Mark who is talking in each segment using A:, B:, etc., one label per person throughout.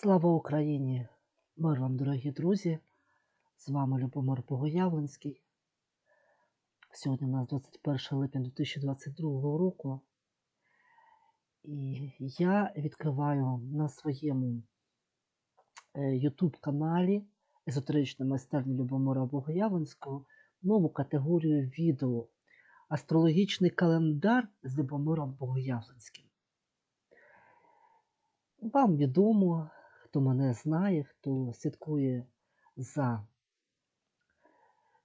A: Слава Україні! Мир вам, дорогі друзі! З вами Любомир Богоявленський. Сьогодні у нас 21 липня 2022 року. І я відкриваю на своєму е, YouTube каналі Езотерична майстерня Любомира Богоявленського нову категорію відео Астрологічний календар з Любомиром Богоявленським. Вам відомо, хто мене знає, хто слідкує за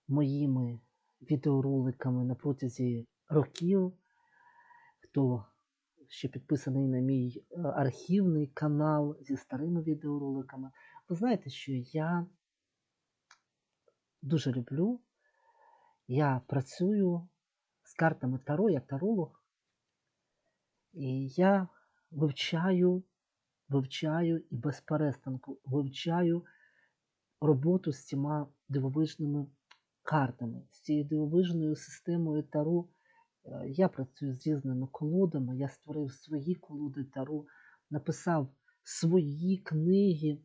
A: моїми відеороликами на протязі років, хто ще підписаний на мій е, архівний канал зі старими відеороликами. Ви знаєте, що я дуже люблю, я працюю з картами Таро, я таролог, і я вивчаю вивчаю і без перестанку вивчаю роботу з цими дивовижними картами, з цією дивовижною системою Таро. Е, Я працюю з різними колодами, я створив свої колоди Таро, написав свої книги, е,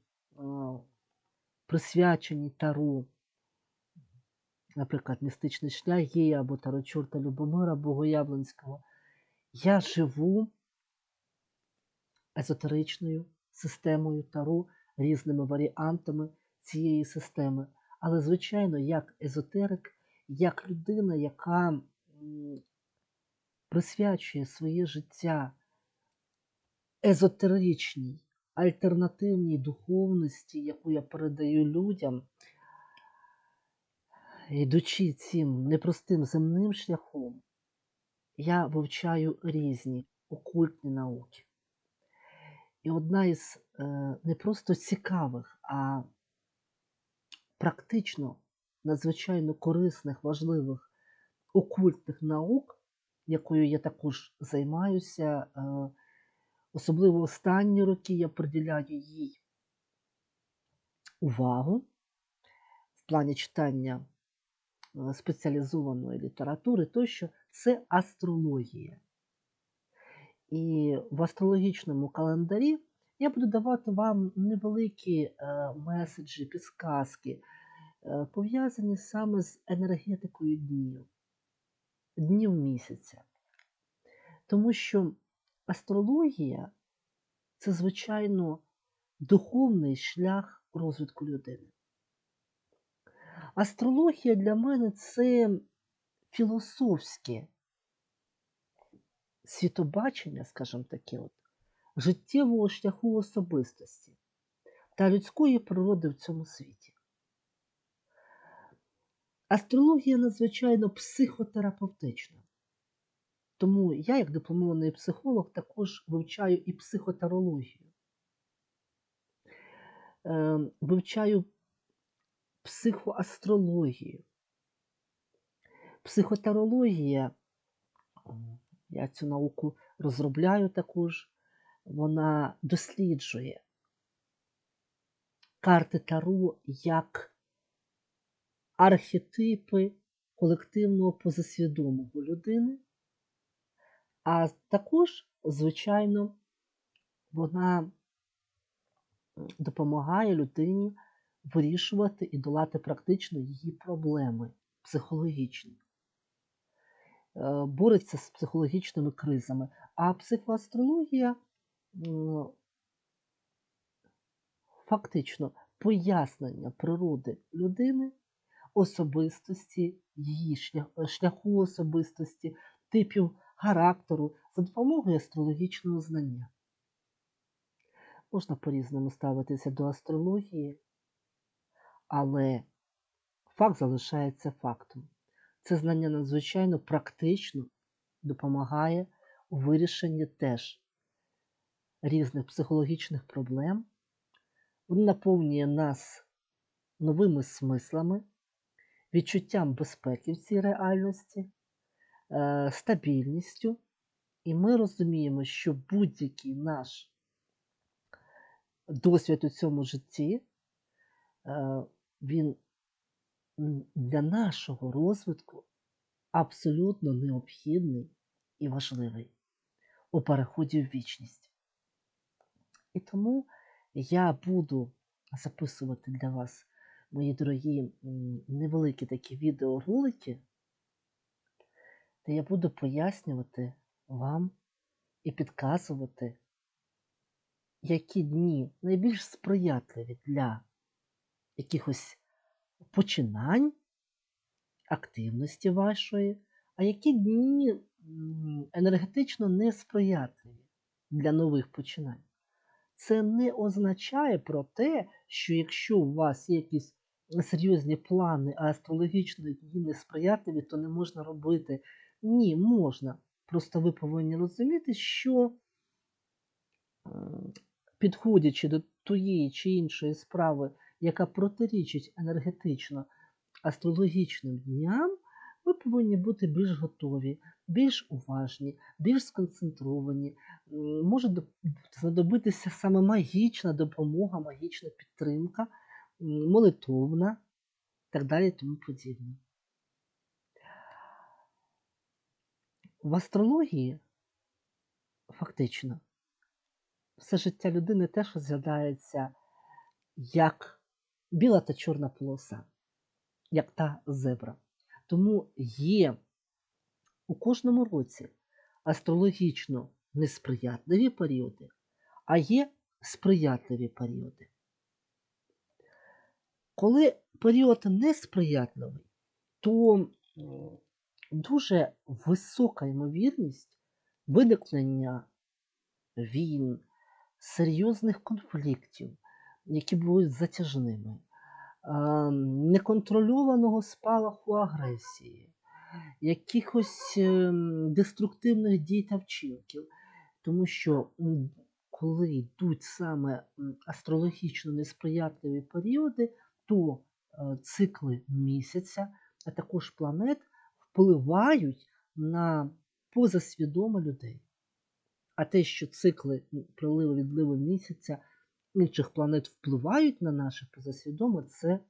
A: присвячені Таро. Наприклад, Містичний шлях є або Таро Чорта Любомира Богоявленського. Я живу езотеричною системою Таро, різними варіантами цієї системи. Але, звичайно, як езотерик, як людина, яка присвячує своє життя езотеричній, альтернативній духовності, яку я передаю людям, йдучи цим непростим земним шляхом, я вивчаю різні окультні науки. І одна із е, не просто цікавих, а практично надзвичайно корисних, важливих окультних наук, якою я також займаюся, е, особливо останні роки я приділяю їй увагу в плані читання е, спеціалізованої літератури, тощо це астрологія. І в астрологічному календарі я буду давати вам невеликі е, меседжі, підсказки, е, пов'язані саме з енергетикою днів, днів місяця. Тому що астрологія це, звичайно, духовний шлях розвитку людини. Астрологія для мене це філософське світобачення, скажімо таке, от, життєвого шляху особистості та людської природи в цьому світі. Астрологія надзвичайно психотерапевтична. Тому я, як дипломований психолог, також вивчаю і психотарологію. Е, вивчаю психоастрологію. Психотарологія я цю науку розробляю також. Вона досліджує карти Таро як архетипи колективного позасвідомого людини, а також, звичайно, вона допомагає людині вирішувати і долати практично її проблеми психологічні. Е, бореться з психологічними кризами. А психоастрологія фактично пояснення природи людини, особистості, її шляху особистості, типів характеру за допомогою астрологічного знання. Можна по-різному ставитися до астрології, але факт залишається фактом. Це знання надзвичайно практично допомагає у вирішенні теж різних психологічних проблем. Він наповнює нас новими смислами, відчуттям безпеки в цій реальності, е, стабільністю. І ми розуміємо, що будь-який наш досвід у цьому житті, е, він для нашого розвитку абсолютно необхідний і важливий у переході в вічність. І тому я буду записувати для вас, мої дорогі, невеликі такі відеоролики, де я буду пояснювати вам і підказувати, які дні найбільш сприятливі для якихось починань, активності вашої, а які дні енергетично несприятливі для нових починань. Це не означає про те, що якщо у вас є якісь серйозні плани, а астрологічно дні несприятливі, то не можна робити. Ні, можна. Просто ви повинні розуміти, що підходячи до тієї чи іншої справи, яка протирічить енергетично астрологічним дням, ви повинні бути більш готові, більш уважні, більш сконцентровані. Може знадобитися саме магічна допомога, магічна підтримка, молитовна і так далі тому подібне. В астрології фактично все життя людини теж розглядається як біла та чорна полоса, як та зебра. Тому є у кожному році астрологічно несприятливі періоди, а є сприятливі періоди. Коли період несприятливий, то дуже висока ймовірність виникнення війн, серйозних конфліктів, які будуть затяжними, неконтрольованого спалаху агресії, якихось ем, деструктивних дій та вчинків. Тому що коли йдуть саме астрологічно несприятливі періоди, то е, цикли місяця, а також планет впливають на позасвідоме людей. А те, що цикли приливу відливу місяця інших планет впливають на наше позасвідоме, це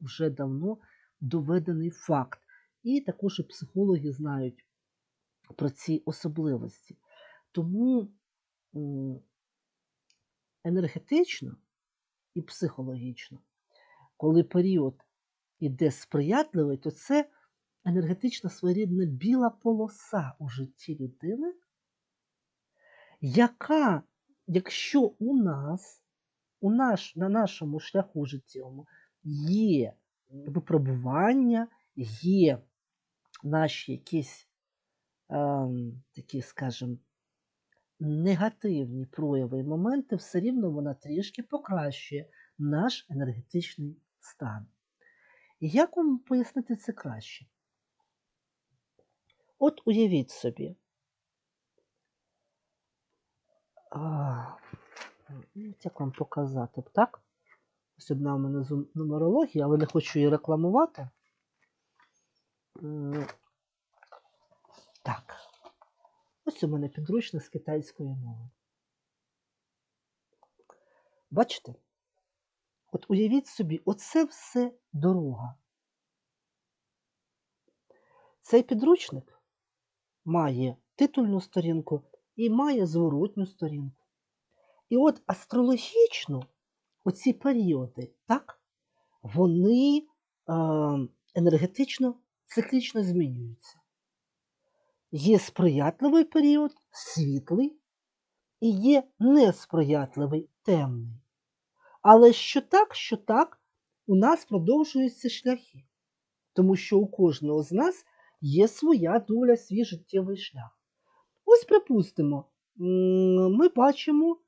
A: вже давно доведений факт. І також і психологи знають про ці особливості. Тому енергетично і психологічно, коли період іде сприятливий, то це енергетична своєрідна біла полоса у житті людини, яка, якщо у нас, у наш, на нашому шляху життєвому є випробування, є наші якісь ем, такі, скажімо, негативні прояви і моменти, все рівно вона трішки покращує наш енергетичний стан. І як вам пояснити це краще? От уявіть собі. А, ну, як вам показати, так? Ось одна у мене зум- нумерологія, але не хочу її рекламувати. Так. Ось у мене підручник з китайської мови. Бачите? От уявіть собі, оце все дорога. Цей підручник має титульну сторінку і має зворотню сторінку. І от астрологічно оці періоди, так, вони е, енергетично циклічно змінюються. Є сприятливий період, світлий, і є несприятливий темний. Але що так, що так, у нас продовжуються шляхи, тому що у кожного з нас є своя доля, свій життєвий шлях. Ось припустимо, ми бачимо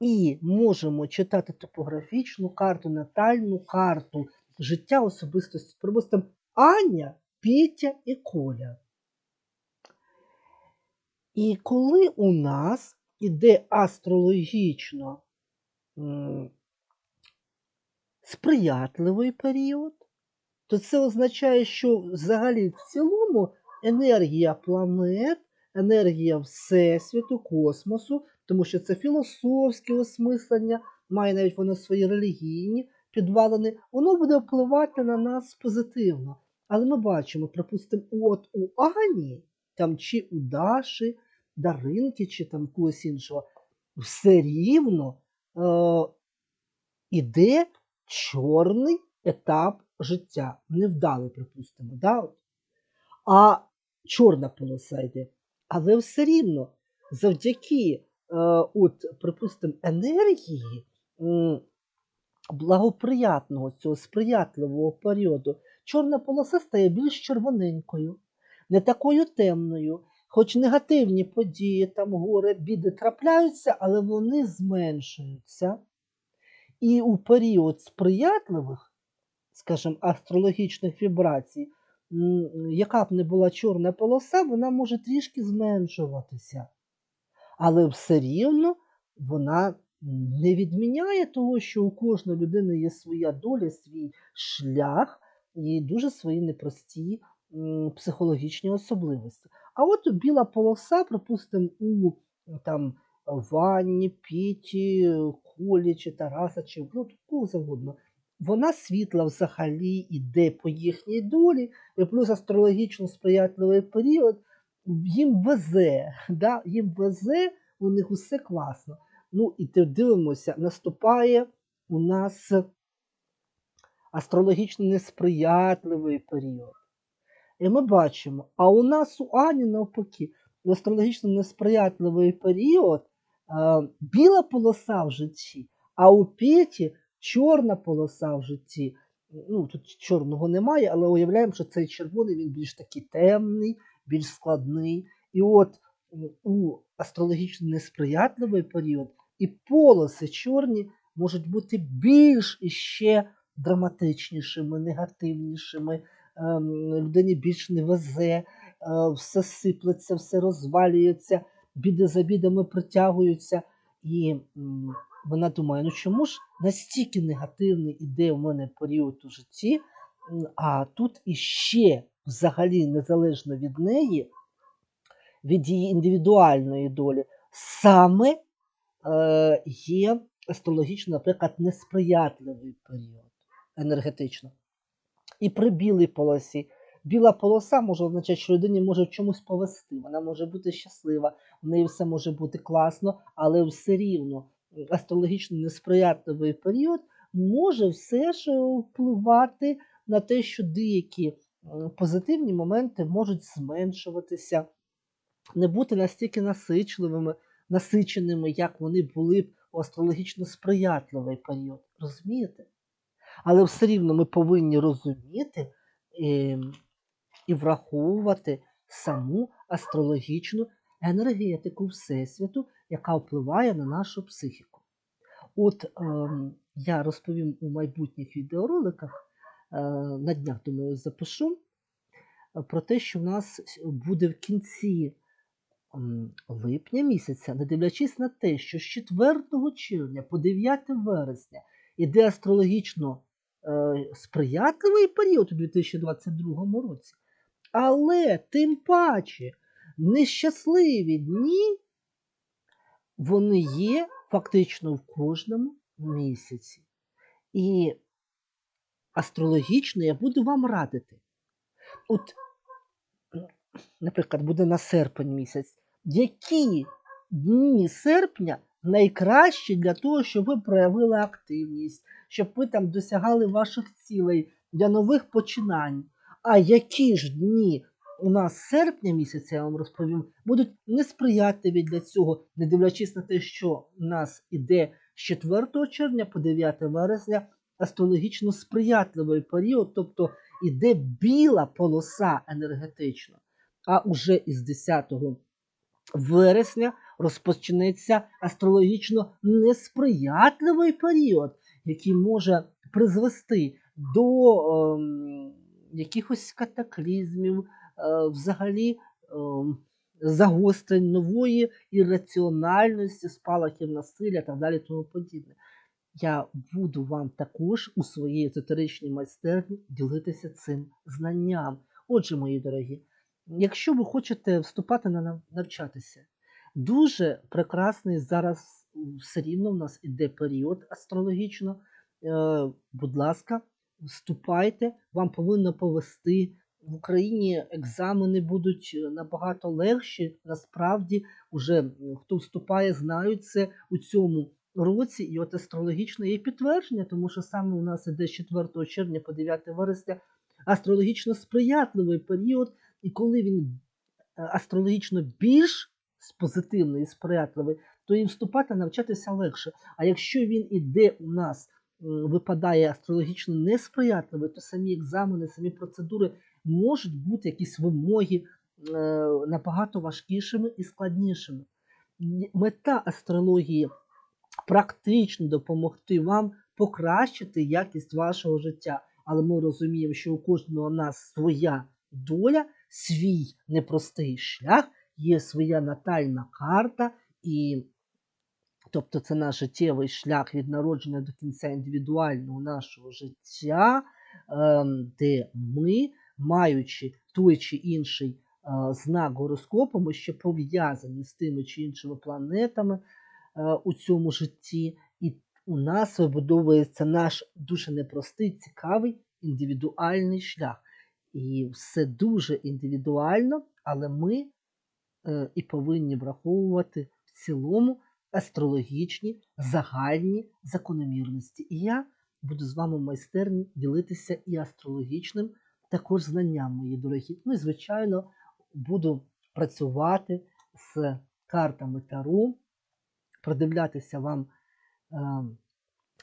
A: і можемо читати топографічну карту, натальну карту життя особистості. Припустимо, Аня, Петя і Коля. І коли у нас іде астрологічно сприятливий період, то це означає, що взагалі в цілому енергія планет, енергія Всесвіту, космосу, тому що це філософське осмислення, має навіть воно свої релігійні підвалини, воно буде впливати на нас позитивно. Але ми бачимо, припустимо, от у Ані, там чи у Даші, Даринки, чи там когось іншого, все рівно е, іде чорний етап життя. Невдалий, припустимо. Да? А чорна полоса йде. Але все рівно, завдяки, е, от, припустимо, енергії благоприятного, цього сприятливого періоду, чорна полоса стає більш червоненькою, не такою темною. Хоч негативні події, там горе, біди трапляються, але вони зменшуються. І у період сприятливих, скажімо, астрологічних вібрацій, яка б не була чорна полоса, вона може трішки зменшуватися. Але все рівно вона не відміняє того, що у кожної людини є своя доля, свій шлях і дуже свої непрості психологічні особливості. А от біла полоса, припустимо, у там Ванні, Піті, Колі чи Тараса, чи ну, кого завгодно. Вона світла взагалі іде по їхній долі, і плюс астрологічно сприятливий період їм везе, да? їм везе, у них усе класно. Ну і дивимося, наступає у нас астрологічно несприятливий період. І ми бачимо, а у нас у Ані навпаки, астрологічно несприятливий період е, біла полоса в житті, а у Петі чорна полоса в житті. Ну, тут чорного немає, але уявляємо, що цей червоний він більш такий темний, більш складний. І от у астрологічно несприятливий період і полоси чорні можуть бути більш іще драматичнішими, негативнішими. Ем, людині більш не везе, е, все сиплеться, все розвалюється, біди за бідами притягуються. І вона думає, ну чому ж настільки негативний іде в мене період у житті, а тут іще взагалі незалежно від неї, від її індивідуальної долі, саме е, є астрологічно, наприклад, несприятливий період енергетично. І при білій полосі. Біла полоса може означати, що людині може в чомусь повести, вона може бути щаслива, в неї все може бути класно, але все рівно астрологічно несприятливий період може все ж е, впливати на те, що деякі позитивні моменти можуть зменшуватися, не бути настільки насичливими, насиченими, як вони були б у астрологічно сприятливий період. Розумієте? Але все рівно ми повинні розуміти і, і враховувати саму астрологічну енергетику Всесвіту, яка впливає на нашу психіку. От ем, я розповім у майбутніх відеороликах, е, на днях, думаю, запишу е, про те, що в нас буде в кінці м, липня місяця, не дивлячись на те, що з 4 червня по 9 вересня іде астрологічно е, сприятливий період у 2022 році. Але тим паче нещасливі дні вони є фактично в кожному місяці. І астрологічно я буду вам радити. От, наприклад, буде на серпень місяць, які дні серпня найкращі для того, щоб ви проявили активність, щоб ви там досягали ваших цілей для нових починань. А які ж дні у нас серпня місяця, я вам розповім, будуть несприятливі для цього, не дивлячись на те, що у нас іде з 4 червня по 9 вересня астрологічно сприятливий період, тобто іде біла полоса енергетична. А уже із 10 вересня розпочнеться астрологічно несприятливий період, який може призвести до ем, якихось катаклізмів, е, взагалі ем, загострень нової ірраціональності, спалахів насилля та далі тому подібне. Я буду вам також у своїй езотеричній майстерні ділитися цим знанням. Отже, мої дорогі, якщо ви хочете вступати на навчатися, дуже прекрасний зараз все рівно в нас іде період астрологічно. Е, будь ласка, вступайте, вам повинно повести. В Україні екзамени будуть е, набагато легші. Насправді, уже хто вступає, знають це у цьому році, і от астрологічне є підтвердження, тому що саме у нас іде з 4 червня по 9 вересня астрологічно сприятливий період, і коли він е, астрологічно більш позитивний і сприятливий, то їм вступати навчатися легше. А якщо він іде у нас, випадає астрологічно несприятливий, то самі екзамени, самі процедури можуть бути якісь вимоги е, набагато важкішими і складнішими. Мета астрології практично допомогти вам покращити якість вашого життя. Але ми розуміємо, що у кожного нас своя доля, свій непростий шлях, є своя натальна карта, і тобто це наш життєвий шлях від народження до кінця індивідуального нашого життя, ем, де ми, маючи той чи інший е, знак гороскопу, ми ще пов'язані з тими чи іншими планетами е, у цьому житті, і у нас вибудовується наш дуже непростий, цікавий індивідуальний шлях. І все дуже індивідуально, але ми е, і повинні враховувати в цілому астрологічні загальні закономірності. І я буду з вами в майстерні ділитися і астрологічним також знанням, мої дорогі. Ну і, звичайно, буду працювати з картами Таро, продивлятися вам е,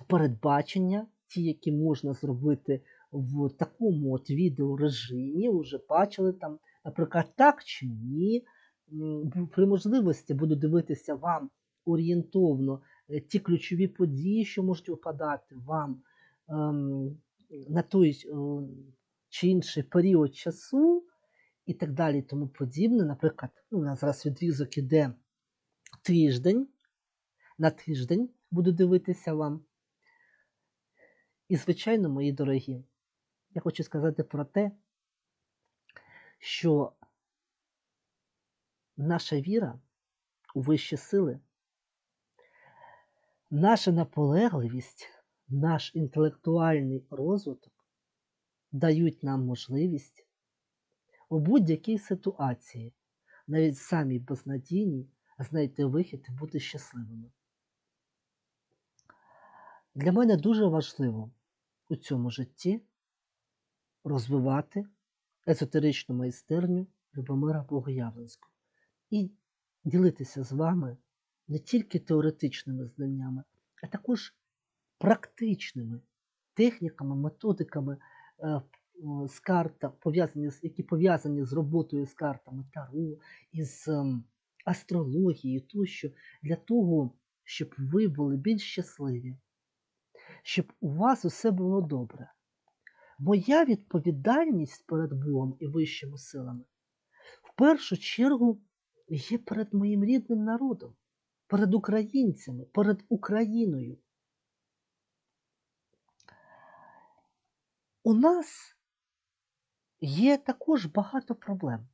A: передбачення, ті, які можна зробити в такому от відеорежимі, вже бачили там, наприклад, так чи ні. При можливості буду дивитися вам орієнтовно е, ті ключові події, що можуть випадати вам ем, на той е, чи інший період часу, і так далі, і тому подібне. Наприклад, ну, у нас зараз відрізок іде тиждень. На тиждень буду дивитися вам. І, звичайно, мої дорогі, я хочу сказати про те, що наша віра у вищі сили, наша наполегливість, наш інтелектуальний розвиток дають нам можливість у будь-якій ситуації, навіть самій безнадійній, знайти вихід і бути щасливими. Для мене дуже важливо у цьому житті розвивати езотеричну майстерню Любомира Богоявленського і ділитися з вами не тільки теоретичними знаннями, а також практичними техніками, методиками з карта, пов'язані які пов'язані з роботою з картами Таро, із ем, астрологією тощо, для того, щоб ви були більш щасливі, щоб у вас усе було добре. Моя відповідальність перед Богом і вищими силами в першу чергу є перед моїм рідним народом, перед українцями, перед Україною. У нас є також багато проблем.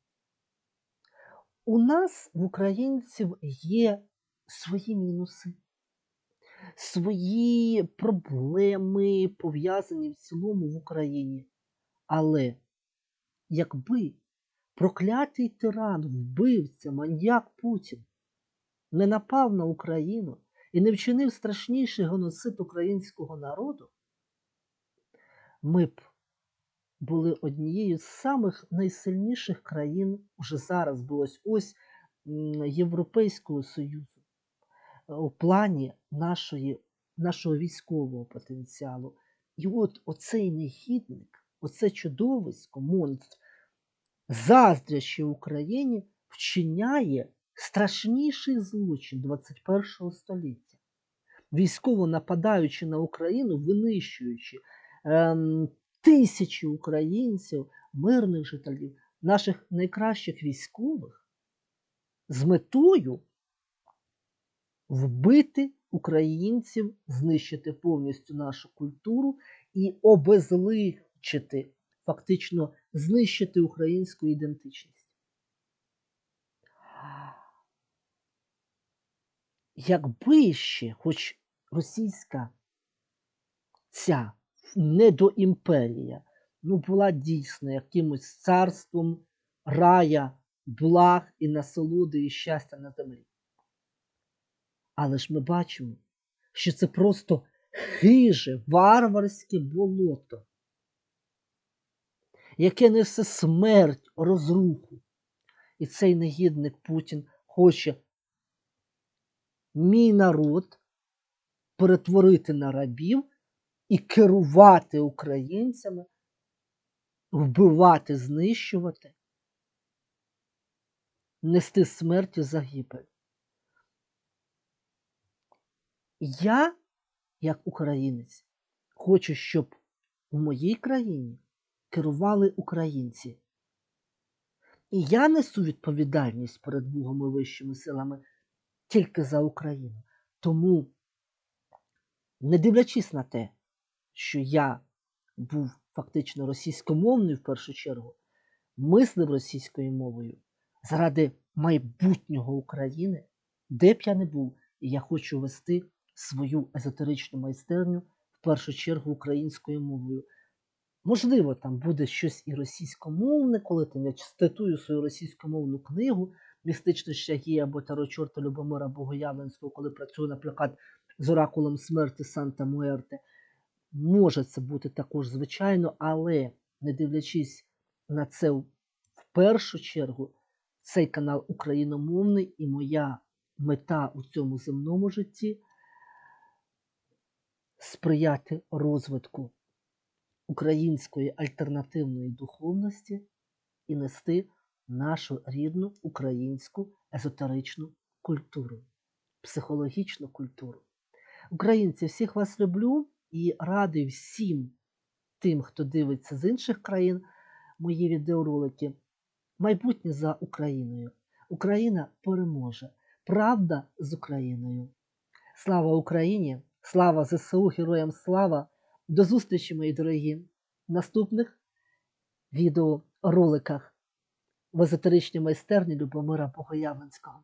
A: У нас, в українців, є свої мінуси, свої проблеми, пов'язані в цілому в Україні. Але якби проклятий тиран, вбивця, маньяк Путін не напав на Україну і не вчинив страшніший геноцид українського народу, ми б були однією з самих найсильніших країн уже зараз, бо ось ось Європейського Союзу е, у плані нашої, нашого військового потенціалу. І от оцей негідник, оце чудовисько, монстр, заздрящий Україні, вчиняє страшніший злочин 21 століття. Військово нападаючи на Україну, винищуючи тисячі українців, мирних жителів, наших найкращих військових, з метою вбити українців, знищити повністю нашу культуру і обезличити, фактично знищити українську ідентичність. Якби ще, хоч російська ця недоімперія, ну, була дійсно якимось царством рая, благ і насолоди і щастя на землі. Але ж ми бачимо, що це просто хиже, варварське болото, яке несе смерть, розруху. І цей негідник Путін хоче мій народ перетворити на рабів і керувати українцями, вбивати, знищувати, нести смерть і загибель. Я, як українець, хочу, щоб у моїй країні керували українці. І я несу відповідальність перед Богом і вищими силами тільки за Україну. Тому, не дивлячись на те, що я був фактично російськомовною в першу чергу, мислив російською мовою заради майбутнього України, де б я не був, і я хочу вести свою езотеричну майстерню в першу чергу українською мовою. Можливо, там буде щось і російськомовне, коли там я цитую свою російськомовну книгу Містична Щагі або Таро Чорта Любомира Богоявленського, коли працюю, наприклад, з оракулом смерті Санта Муерте. Може це бути також звичайно, але не дивлячись на це в першу чергу, цей канал україномовний і моя мета у цьому земному житті сприяти розвитку української альтернативної духовності і нести нашу рідну українську езотеричну культуру, психологічну культуру. Українці, всіх вас люблю і радий всім тим, хто дивиться з інших країн мої відеоролики. Майбутнє за Україною. Україна переможе. Правда з Україною. Слава Україні! Слава ЗСУ, героям слава! До зустрічі, мої дорогі, в наступних відеороликах в езотеричній майстерні Любомира Богоявленського.